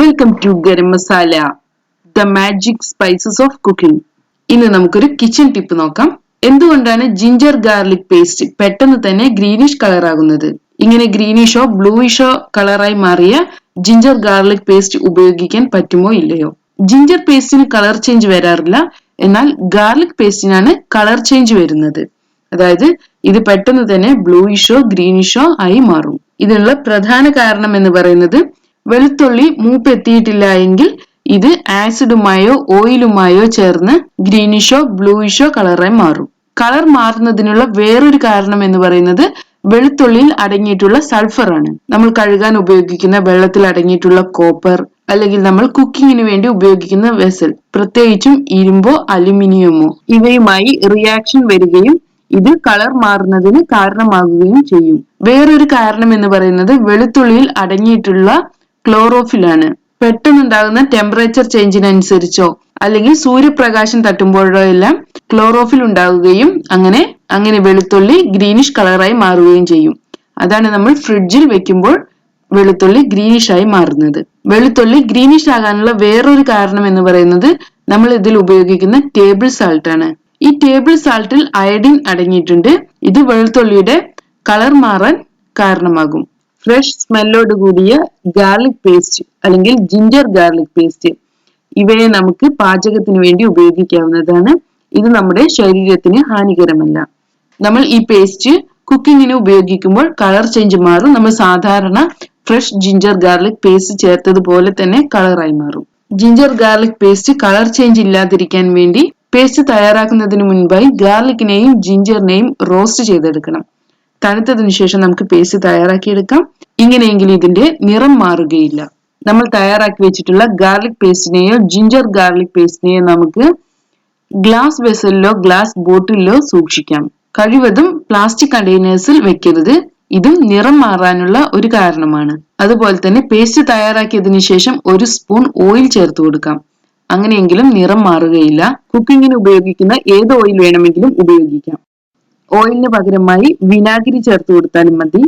Welcome to garam masala the magic spices of cooking ഇന്ന് നമുക്കൊരു kitchen tip നോക്കാം. എന്തുകൊണ്ടാണ് ജിഞ്ചർ ഗാർലിക് പേസ്റ്റ് പെട്ടെന്ന് തന്നെ ഗ്രീനിഷ് കളർ ആകുന്നത്? ഇങ്ങനെ ഗ്രീനിഷോ ബ്ലൂയിഷോ കളറായി മാറിയ ജിഞ്ചർ ഗാർലിക് പേസ്റ്റ് ഉപയോഗിക്കാൻ പറ്റുമോ ഇല്ലയോ? ജിഞ്ചർ പേസ്റ്റിന് കളർ ചേഞ്ച് വരാറില്ല. എന്നാൽ ഗാർലിക് പേസ്റ്റിനാണ് കളർ ചേഞ്ച് വരുന്നത്. അതായത് ഇത് പെട്ടെന്ന് തന്നെ ബ്ലൂയിഷോ ഗ്രീനിഷോ ആയി മാറും. ഇതിനുള്ള പ്രധാന കാരണം എന്ന് പറയുന്നത് വെളുത്തുള്ളി മൂപ്പെത്തിയിട്ടില്ല എങ്കിൽ ഇത് ആസിഡുമായോ ഓയിലുമായോ ചേർന്ന് ഗ്രീനിഷോ ബ്ലൂയിഷോ കളറായി മാറും. കളർ മാറുന്നതിനുള്ള വേറൊരു കാരണം എന്ന് പറയുന്നത് വെളുത്തുള്ളിയിൽ അടങ്ങിയിട്ടുള്ള സൾഫർ ആണ്. നമ്മൾ കഴുകാൻ ഉപയോഗിക്കുന്ന വെള്ളത്തിൽ അടങ്ങിയിട്ടുള്ള കോപ്പർ അല്ലെങ്കിൽ നമ്മൾ കുക്കിങ്ങിന് വേണ്ടി ഉപയോഗിക്കുന്ന വെസൽ പ്രത്യേകിച്ചും ഇരുമ്പോ അലുമിനിയമോ. ഇവയുമായി റിയാക്ഷൻ വരികയും ഇത് കളർ മാറുന്നതിന് കാരണമാകുകയും ചെയ്യും. വേറൊരു കാരണം എന്ന് പറയുന്നത് വെളുത്തുള്ളിയിൽ അടങ്ങിയിട്ടുള്ള ക്ലോറോഫിലാണ്. പെട്ടെന്നുണ്ടാകുന്ന ടെമ്പറേച്ചർ ചേഞ്ചിനനുസരിച്ചോ അല്ലെങ്കിൽ സൂര്യപ്രകാശം തട്ടുമ്പോഴോ എല്ലാം ക്ലോറോഫിൽ ഉണ്ടാകുകയും അങ്ങനെ അങ്ങനെ വെളുത്തുള്ളി ഗ്രീനിഷ് കളറായി മാറുകയും ചെയ്യും. അതാണ് നമ്മൾ ഫ്രിഡ്ജിൽ വെക്കുമ്പോൾ വെളുത്തുള്ളി ഗ്രീനിഷ് ആയി മാറുന്നത്. വെളുത്തുള്ളി ഗ്രീനിഷ് ആകാനുള്ള വേറൊരു കാരണം എന്ന് പറയുന്നത് നമ്മൾ ഇതിൽ ഉപയോഗിക്കുന്ന ടേബിൾ സാൾട്ട് ആണ്. ഈ ടേബിൾ സാൾട്ടിൽ അയഡിൻ അടങ്ങിയിട്ടുണ്ട്. ഇത് വെളുത്തുള്ളിയുടെ കളർ മാറാൻ കാരണമാകും. ഫ്രഷ് സ്മെല്ലോട് കൂടിയ ഗാർലിക് പേസ്റ്റ് അല്ലെങ്കിൽ ജിഞ്ചർ ഗാർലിക് പേസ്റ്റ് ഇവയെ നമുക്ക് പാചകത്തിന് വേണ്ടി ഉപയോഗിക്കാവുന്നതാണ്. ഇത് നമ്മുടെ ശരീരത്തിന് ഹാനികരമല്ല. നമ്മൾ ഈ പേസ്റ്റ് കുക്കിങ്ങിന് ഉപയോഗിക്കുമ്പോൾ കളർ ചേഞ്ച് മാറും. നമ്മൾ സാധാരണ ഫ്രഷ് ജിഞ്ചർ ഗാർലിക് പേസ്റ്റ് ചേർത്തതുപോലെ തന്നെ കളറായി മാറും. Ginger garlic paste colour change ഇല്ലാതിരിക്കാൻ വേണ്ടി പേസ്റ്റ് തയ്യാറാക്കുന്നതിന് മുൻപായി ഗാർലിക്കിനെയും ജിഞ്ചറിനെയും റോസ്റ്റ് ചെയ്തെടുക്കണം. തണുത്തതിനു ശേഷം നമുക്ക് പേസ്റ്റ് തയ്യാറാക്കിയെടുക്കാം. ഇങ്ങനെയെങ്കിലും ഇതിന്റെ നിറം മാറുകയില്ല. നമ്മൾ തയ്യാറാക്കി വെച്ചിട്ടുള്ള ഗാർലിക് പേസ്റ്റിനെയോ ജിഞ്ചർ ഗാർലിക് പേസ്റ്റിനെയോ നമുക്ക് ഗ്ലാസ് വെസലിലോ ഗ്ലാസ് ബോട്ടിലോ സൂക്ഷിക്കാം. കഴിവതും പ്ലാസ്റ്റിക് കണ്ടെയ്നേഴ്സിൽ വെക്കരുത്. ഇതും നിറം മാറാനുള്ള ഒരു കാരണമാണ്. അതുപോലെ തന്നെ പേസ്റ്റ് തയ്യാറാക്കിയതിനു ശേഷം ഒരു സ്പൂൺ ഓയിൽ ചേർത്ത് കൊടുക്കാം. അങ്ങനെയെങ്കിലും നിറം മാറുകയില്ല. കുക്കിങ്ങിന് ഉപയോഗിക്കുന്ന ഏത് ഓയിൽ വേണമെങ്കിലും ഉപയോഗിക്കാം. ഓയിലിന് പകരമായി വിനാഗിരി ചേർത്ത് കൊടുത്താലും മതി.